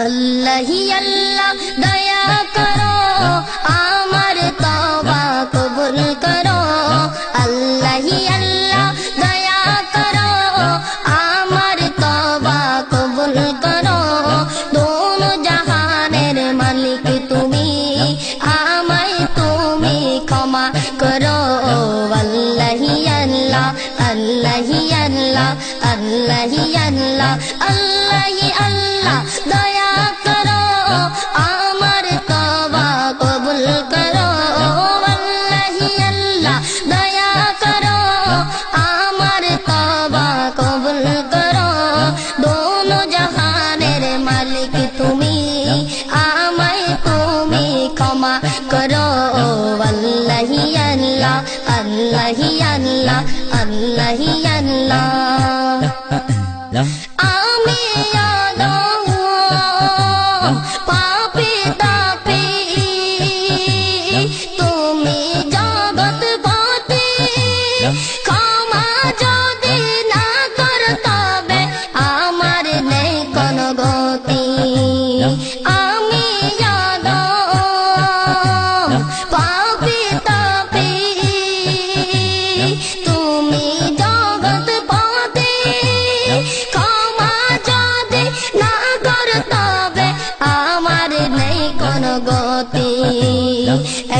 اللہ ہی اللہ دیا کر আল্লাহ আল্লাহি আল্লাহ আল্লাহি আল্লাহ। আমি পাপে তাপে তুমি জগৎ পাতে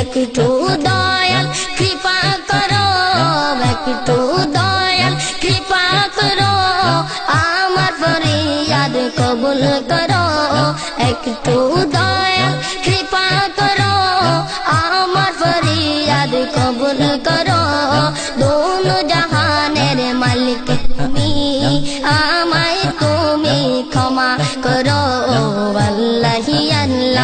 একটু দয়াল কৃপা করো একটু দয়াল কৃপা করো আমার ফরিয়াদ কবুল করো একটু দয়াল কৃপা করো আমার ফরিয়াদ কবুল করো দোন জাহানের মালিক তুমি আমায় তুমি ক্ষমা করো।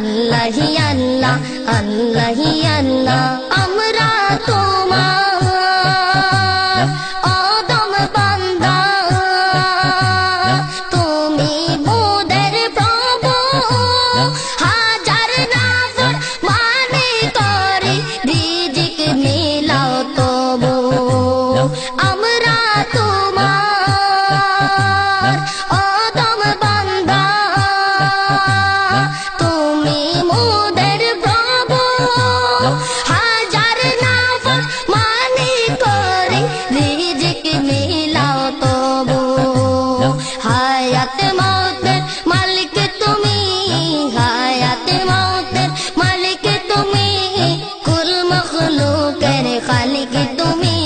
اللہ ہی اللہ اللہ ہی اللہ. খালিক তুমি,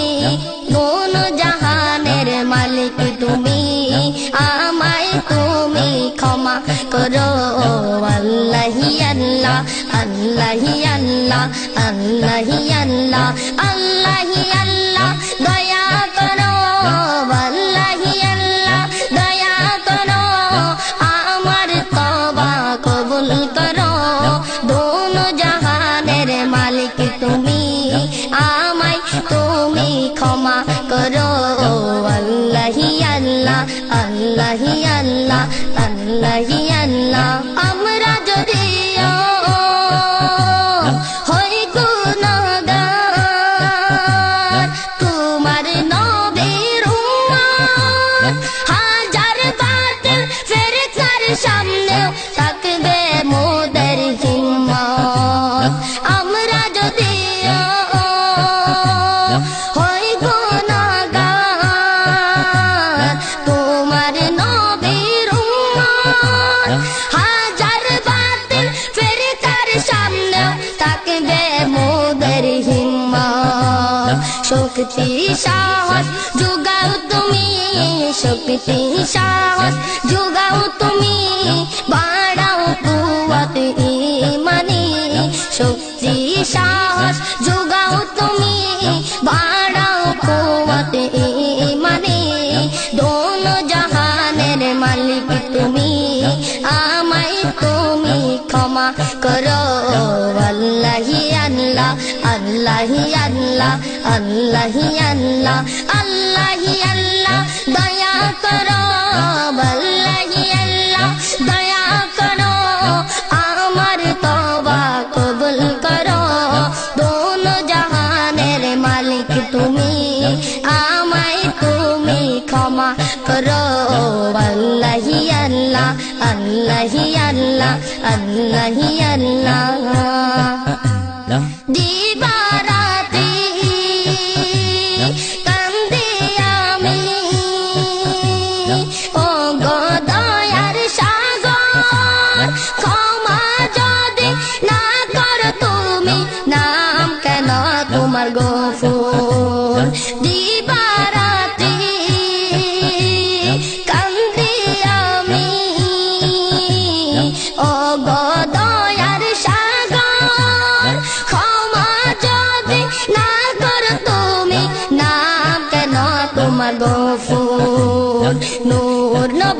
কোন জাহানের মালিক তুমি, আমায় তুমি ক্ষমা করো। আল্লাহি আল্লাহ আল্লাহি আল্লাহ আল্লাহি আল্লাহ শক্তির সাহস যোগাও তুমি শক্তির সাহস যোগাও তুমি বাড়াও কুয়াত ইমানে শক্তির সাহস আল্লাহ, আল্লাহি আল্লাহ আল্লাহি আল্লাহ আল্লাহি, আল্লাহ, দয়া করো, আল্লাহি, আল্লাহ, দয়া করো, আমার তবা কবুল করো। দোনো জাহানের মালিক তুমি, আমায় তুমি ক্ষমা করো। আল্লাহি, আল্লাহ আল্লাহি আল্লাহ আল্লাহি, আল্লাহ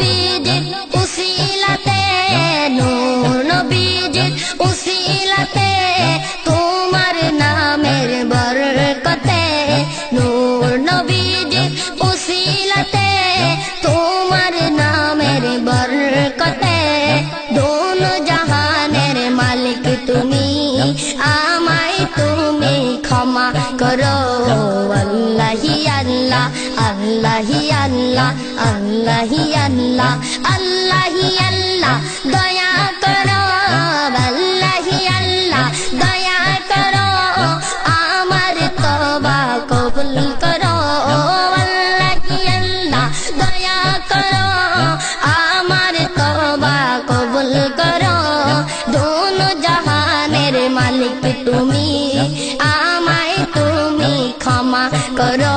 নবীদের আল্লাহ, আল্লাহি আল্লাহ, আল্লাহি দয়া করো, আল্লাহি দয়া করো, আমার তবা কবুল করো, আল্লাহি আল্লাহ, দয়া করো, আমার তবা কবুল করো দোনো জাহানের মালিক তুমি, আমায় তুমি ক্ষমা করো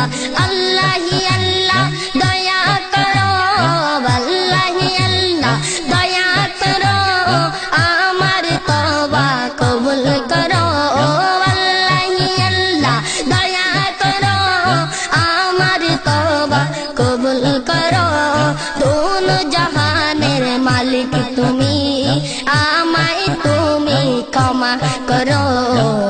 আল্লাহ আল্লাহি আল্লাহ দয়া করো আল্লাহি আল্লাহ দয়া করো আমার তবা কবুল করো আল্লাহি আল্লাহ দয়া করো আমার তবা কবুল করো দোনো জাহানের মালিক তুমি আমায় তুমি ক্ষমা করো আল্লাহি